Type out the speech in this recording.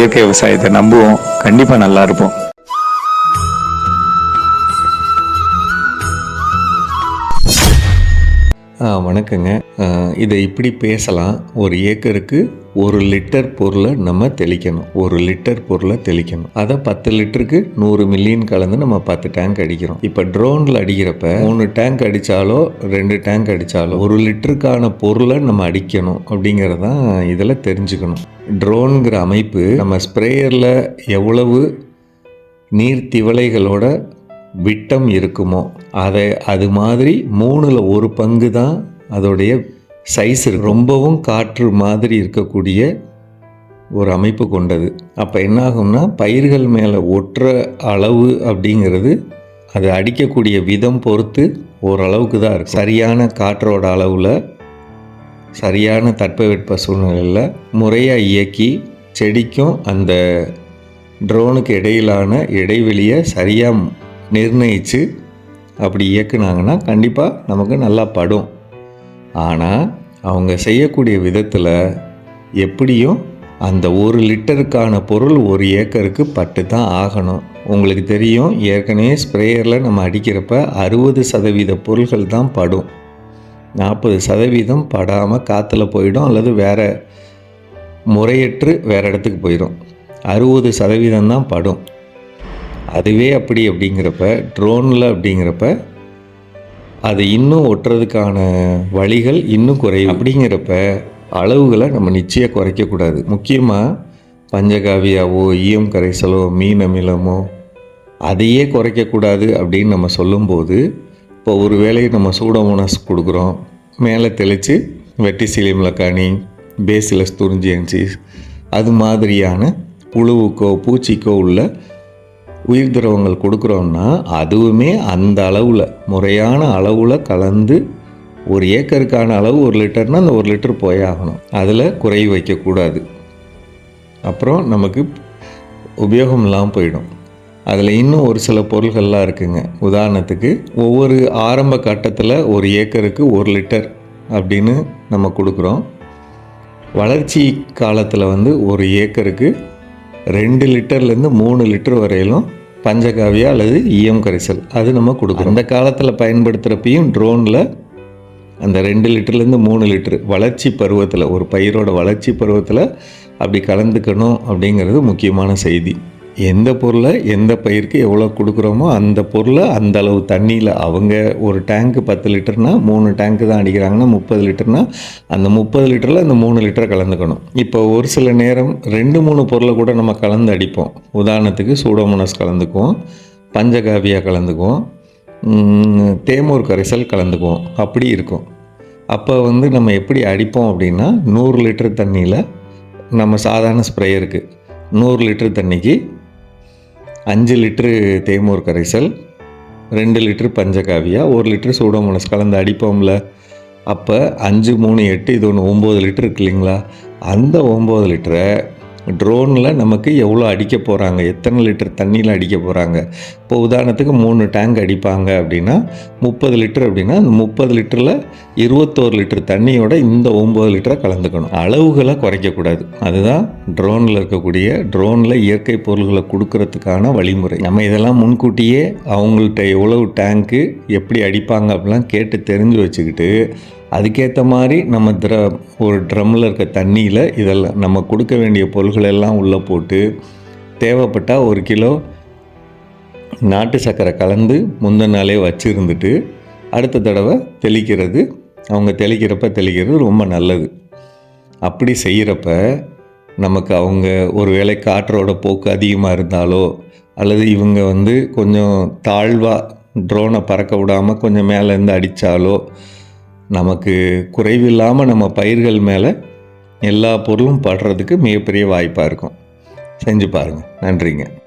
இயற்கை விவசாயத்தை நம்புவோம். கண்டிப்பாக நல்லா இருப்போம். வணக்கங்க. இதை இப்படி பேசலாம். ஒரு ஏக்கருக்கு ஒரு லிட்டர் பொருளை நம்ம தெளிக்கணும். ஒரு லிட்டர் பொருளை தெளிக்கணும். அதை பத்து லிட்டருக்கு நூறு மில்லியன் கலந்து நம்ம பத்து டேங்க் அடிக்கிறோம். இப்போ ட்ரோனில் அடிக்கிறப்ப மூணு டேங்க் அடித்தாலோ ரெண்டு டேங்க் அடித்தாலோ ஒரு லிட்டருக்கான பொருளை நம்ம அடிக்கணும் அப்படிங்கிறதான் இதில் தெரிஞ்சுக்கணும். ட்ரோனுங்கிற அமைப்பு நம்ம ஸ்ப்ரேயரில் எவ்வளவு நீர் திவலைகளோட விட்டம் இருக்குமோ? அதை அது மாதிரி மூணில் ஒரு பங்கு தான் அதோடைய சைஸ் ரொம்பவும் காற்று மாதிரி இருக்கக்கூடிய ஒரு அமைப்பு கொண்டது. அப்போ என்னாகும்னா பயிர்கள் மேலே ஒட்டுற அளவு அப்படிங்கிறது அது அடிக்கக்கூடிய விதம் பொறுத்து ஓரளவுக்கு தான் இருக்கும். சரியான காற்றோட அளவில் சரியான தட்பவெட்ப சூழ்நிலையில் முறையாக இயக்கி செடிக்கும் அந்த ட்ரோனுக்கு இடையிலான இடைவெளியை சரியாக நிர்ணயித்து அப்படி இயக்குனாங்கன்னா கண்டிப்பாக நமக்கு நல்லா படும். ஆனால் அவங்க செய்யக்கூடிய விதத்தில் எப்படியும் அந்த ஒரு லிட்டருக்கான பொருள் ஒரு ஏக்கருக்கு பட்டு தான் ஆகணும். உங்களுக்கு தெரியும் ஏற்கனவே ஸ்ப்ரேயரில் நம்ம அடிக்கிறப்ப அறுபது சதவீத பொருள்கள் தான் படும். நாற்பது சதவீதம் படாமல் காற்றுல போயிடும் அல்லது வேறு முறையற்று வேறு இடத்துக்கு போயிடும் அறுபது சதவீதம் தான் படும். அதுவே அப்படி அப்படிங்கிறப்ப ட்ரோனில் அப்படிங்கிறப்ப அது இன்னும் ஒட்டுறதுக்கான வழிகள் இன்னும் குறையும் அப்படிங்கிறப்ப அளவுகளை நம்ம நிச்சயம் குறைக்கக்கூடாது முக்கியமாக பஞ்சகாவியாவோ ஈயம் கரைசலோ மீன் அமிலமோ அதையே குறைக்கக்கூடாது அப்படின்னு நம்ம சொல்லும்போது இப்போ ஒரு வேலையை நம்ம சூடமோனஸ் கொடுக்குறோம். மேலே தெளித்து வெட்டிசிலியம் லக்கானி பேசிலஸ் துரிஞ்சியன்சிஸ் அது மாதிரியான புழுவுக்கோ பூச்சிக்கோ உள்ள உயிர் திரவங்கள் கொடுக்குறோம்னா அதுவுமே அந்த அளவில் முறையான அளவில் கலந்து ஒரு ஏக்கருக்கான அளவு ஒரு லிட்டர்னால் அந்த ஒரு லிட்டர் போயாகணும் அதில் குறை வைக்கக்கூடாது. அப்புறம் நமக்கு உபயோகம் இல்லாமல் போயிடும். அதில் இன்னும் ஒரு சில பொருள்கள்லாம் இருக்குங்க. உதாரணத்துக்கு ஒவ்வொரு ஆரம்ப கட்டத்தில் ஒரு ஏக்கருக்கு ஒரு லிட்டர் அப்படின்னு நம்ம கொடுக்குறோம். வளர்ச்சி காலத்தில் வந்து ஒரு ஏக்கருக்கு ரெண்டு லிட்டர்லேருந்து மூணு லிட்டர் வரையிலும் பஞ்சகாவியா அல்லது ஈயம் கரைசல். அது நம்ம கொடுக்குறோம். அந்த காலத்தில் பயன்படுத்துகிறப்பையும் ட்ரோனில் அந்த ரெண்டு லிட்டர்லேருந்து மூணு லிட்டர் வளர்ச்சி பருவத்தில் ஒரு பயிரோட வளர்ச்சி பருவத்தில் அப்படி கலந்துக்கணும் அப்படிங்கிறது முக்கியமான செய்தி. எந்த பொருளை எந்த பயிருக்கு எவ்வளோ கொடுக்குறோமோ அந்த பொருளை அந்த அளவு தண்ணியில் அவங்க ஒரு டேங்க்கு பத்து லிட்டர்னால் மூணு டேங்க்கு தான் அடிக்கிறாங்கன்னா முப்பது லிட்டர்னால் அந்த முப்பது லிட்டரில் அந்த மூணு லிட்டரை கலந்துக்கணும். இப்போ ஒரு சில நேரம் ரெண்டு மூணு பொருளை கூட நம்ம கலந்து அடிப்போம். உதாரணத்துக்கு சூடோமோனஸ் கலந்துக்குவோம் பஞ்சகாவியாக கலந்துக்குவோம் தேமூர் கரைசல் கலந்துக்குவோம். அப்படி இருக்கும். அப்போ வந்து நம்ம எப்படி அடிப்போம் அப்படின்னா நூறு லிட்டர் தண்ணியில் நம்ம சாதாரண ஸ்ப்ரேயருக்கு நூறு லிட்டர் தண்ணிக்கு அஞ்சு லிட்ரு தேமூர் கரைசல் ரெண்டு லிட்ரு பஞ்சகாவியா ஒரு லிட்ரு சூடோமோனஸ். கலந்து அடிப்போம்ல. அப்போ அஞ்சு மூணு எட்டு இது ஒன்று ஒம்பது லிட்டர் இருக்கு இல்லைங்களா? அந்த ஒம்பது லிட்டரை ட்ரோனில் நமக்கு எவ்வளோ அடிக்க போகிறாங்க எத்தனை லிட்டர் தண்ணியில் அடிக்க போகிறாங்க இப்போ உதாரணத்துக்கு மூணு டேங்க் அடிப்பாங்க அப்படின்னா முப்பது லிட்டர் அப்படின்னா அந்த முப்பது லிட்டரில் இருபத்தோரு லிட்டர் தண்ணியோட இந்த ஒம்பது லிட்டரை கலந்துக்கணும். அளவுகளை குறைக்கக்கூடாது. அதுதான் ட்ரோனில் இருக்கக்கூடிய ட்ரோனில் இயற்கை பொருள்களை கொடுக்கறதுக்கான வழிமுறை. நம்ம இதெல்லாம் முன்கூட்டியே அவங்கள்ட்ட எவ்வளவு டேங்க்கு எப்படி அடிப்பாங்க அப்படிலாம் கேட்டு தெரிஞ்சு வச்சுக்கிட்டு அதுக்கேற்ற மாதிரி நம்ம ட்ர ஒரு ட்ரம்மில் இருக்க தண்ணியில் இதெல்லாம் நம்ம கொடுக்க வேண்டிய பொருள்களெல்லாம் உள்ளே போட்டு தேவைப்பட்டால் ஒரு கிலோ நாட்டு சர்க்கரை கலந்து முந்தின நாளே வச்சுருந்துட்டு அடுத்த தடவை தெளிக்கிறது அவங்க தெளிக்கிறப்ப தெளிக்கிறது ரொம்ப நல்லது. அப்படி செய்கிறப்ப நமக்கு அவங்க ஒரு வேளை காற்றோட போக்கு அதிகமாக இருந்தாலோ அல்லது இவங்க வந்து கொஞ்சம் தாழ்வாக ட்ரோனை பறக்க விடாமல் கொஞ்சம் மேலேருந்து அடித்தாலோ நமக்கு குறைவில்லாமல் நம்ம பயிர்கள் மேலே எல்லா பொருளும் படுறதுக்கு மிகப்பெரிய வாய்ப்பாக இருக்கும். செஞ்சு பாருங்கள் நன்றிங்க.